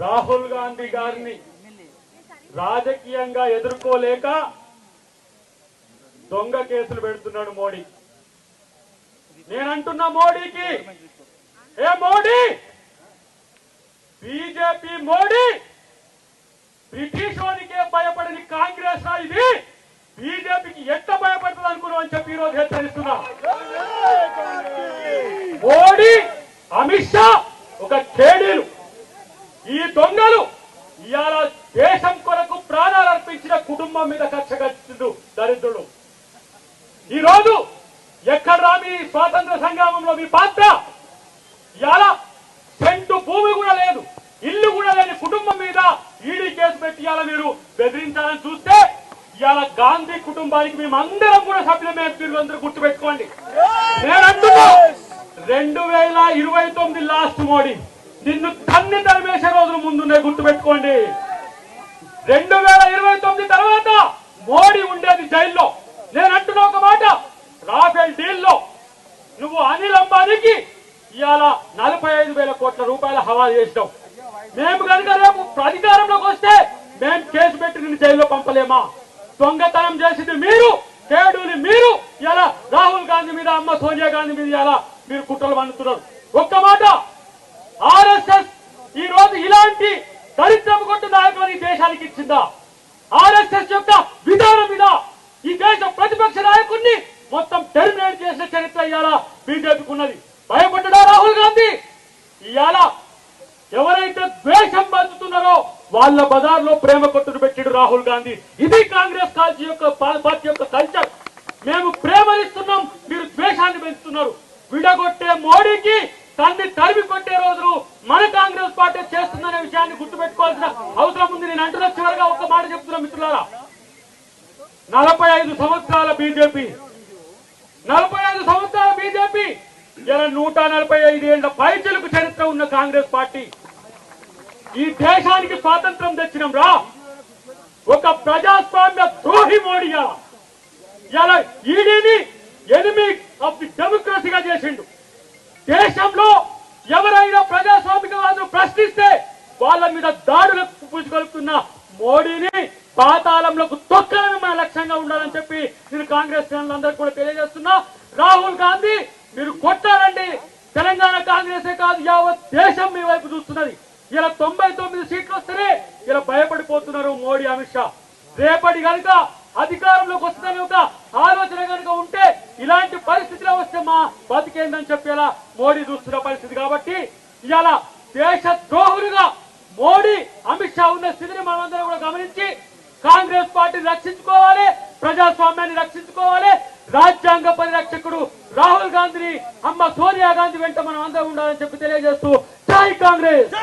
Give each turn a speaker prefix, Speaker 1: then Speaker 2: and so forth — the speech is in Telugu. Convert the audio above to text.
Speaker 1: రాహుల్ గాంధీ గారిని రాజకీయంగా ఎదుర్కోలేక దొంగ కేసులు పెడుతున్నాడు మోడీ. నేనంటున్నా మోడీకి ఏ మోడీ? బీజేపీ మోడీ? బ్రిటిష్ వానికే భయపడని కాంగ్రెస్ ఇది? బీజేపీకి ఎంత భయపడుతుంది అనుకున్నావు అని చెప్పి ఈరోజు హెచ్చరిస్తున్నా మోడీ అమిత్ షా ఒక కేడీలు ఈ దొంగలు ఇవాళ దేశం కొరకు ప్రాణాలు అర్పించిన కుటుంబం మీద కక్ష కట్టిండు దరిద్రుడు. ఈ రోజు ఎక్కడ రా మీ స్వాతంత్ర సంగ్రామంలో మీ పాత్ర? ఇవాళ సెంటు భూమి కూడా లేదు ఇల్లు కూడా లేని కుటుంబం మీద ఈడీ కేసు పెట్టి ఇవాళ మీరు బెదిరించాలని చూస్తే ఇవాళ గాంధీ కుటుంబానికి మేము అందరం కూడా సభ్యులమే మీరు అందరూ గుర్తుపెట్టుకోండి. నేను అంటున్నా రెండు వేల ఇరవై తొమ్మిది లాస్ట్ మోడీ నిన్ను తన్ని తరిమేసే ముందున్నాయి గుర్తుపెట్టుకోండి. రెండు వేల ఇరవై తొమ్మిది తర్వాత మోడీ ఉండేది జైల్లో. నేను అంటున్నా ఒక మాట రాఫెల్ డీల్లో. నువ్వు అనిల్ అంబానీకి ఇవాళ నలభై ఐదు వేల కోట్ల రూపాయల హవాలు చేసినావు. మేము కనుక రేపు అధికారంలోకి వస్తే మేము కేసు పెట్టి నిన్ను జైల్లో పంపలేమా? దొంగతనం చేసింది మీరు కేడుని మీరు. ఇలా రాహుల్ గాంధీ మీద అమ్మ సోనియా గాంధీ మీద ఇలా మీరు కుట్రలు పండుతున్నారు ఒక్క మాట ఆర్ఎస్ఎస్ ఈ రోజు ఇలాంటి దరిద్రం కొట్టు నాయకులను ఈ దేశానికి ఇచ్చిందా? ఆర్ఎస్ఎస్ యొక్క విధానం మీద ఈ దేశ ప్రతిపక్ష నాయకుడిని మొత్తం టెర్మినేట్ చేసిన చరిత్ర ఇవాళ బీజేపీకి ఉన్నది. భయపడ్డా రాహుల్ గాంధీ? ఇవాళ ఎవరైతే ద్వేషం పంచుతున్నారో వాళ్ళ బజార్లో ప్రేమ కొట్టును పెట్టాడు రాహుల్ గాంధీ. ఇది కాంగ్రెస్ కాల్చి యొక్క పా- పార్టీ యొక్క కల్చర్ మేము ప్రేమనిస్తున్నాం మీరు ద్వేషాన్ని పెంచుతున్నారు విడగొట్టే మోడీకి తన్ని తరిమి కొట్టే రోజులు మన కాంగ్రెస్ పార్టీ చేస్తుందనే విషయాన్ని గుర్తుపెట్టుకోవాల్సిన అవసరం ఉంది నేను అంటున్న చివరిగా చెప్తున్నా మిత్రులారా. నలభై ఐదు సంవత్సరాల బీజేపీ. నలభై ఐదు సంవత్సరాల బీజేపీ. ఇలా నూట నలభై ఐదు ఏళ్ళ పైచలకు చరిత్ర ఉన్న కాంగ్రెస్ పార్టీ. ఈ దేశానికి స్వాతంత్రం తెచ్చినాం రా. ఒక ప్రజాస్వామ్య ద్రోహి మోడీ ఇలా ఈడీని ఎనిమి ఆఫ్ ది డెమోక్రసీగా చేసిండు. దేశంలో ఎవరైనా ప్రజాస్వామికవాదులు ప్రశ్నిస్తే వాళ్ళ మీద దాడులకు పుచ్చుకొలుపుతున్న మోడీని పాతాళంలోకి తొక్కడమే మన లక్ష్యంగా ఉండాలని చెప్పి నేను కాంగ్రెస్ శ్రేణులందరూ కూడా తెలియజేస్తున్నా. రాహుల్ గాంధీ మీరు కొట్టారండి. తెలంగాణ కాంగ్రెసే కాదు యావత్ దేశం మీ వైపు చూస్తున్నది. ఇలా తొంభై తొమ్మిది సీట్లు వస్తేనే ఇలా భయపడిపోతున్నారు మోడీ అమిత్ షా. రేపటి కనుక అధికారంలోకి వస్తుందని ఒక ఆలోచన కనుక ఉంటే ఇలాంటి పరిస్థితిలో వస్తే మా బతికేందని చెప్పేలా మోడీ చూస్తున్న పరిస్థితి కాబట్టి ఇలా దేశ ద్రోహులుగా మోడీ అమిత్ షా ఉన్న స్థితిని మనమందరం కూడా గమనించి కాంగ్రెస్ పార్టీని రక్షించుకోవాలి ప్రజాస్వామ్యాన్ని రక్షించుకోవాలి రాజ్యాంగ పరిరక్షకుడు రాహుల్ గాంధీని అమ్మ సోనియా గాంధీ వెంట మనం అందరం ఉండాలని చెప్పి తెలియజేస్తూ జై కాంగ్రెస్!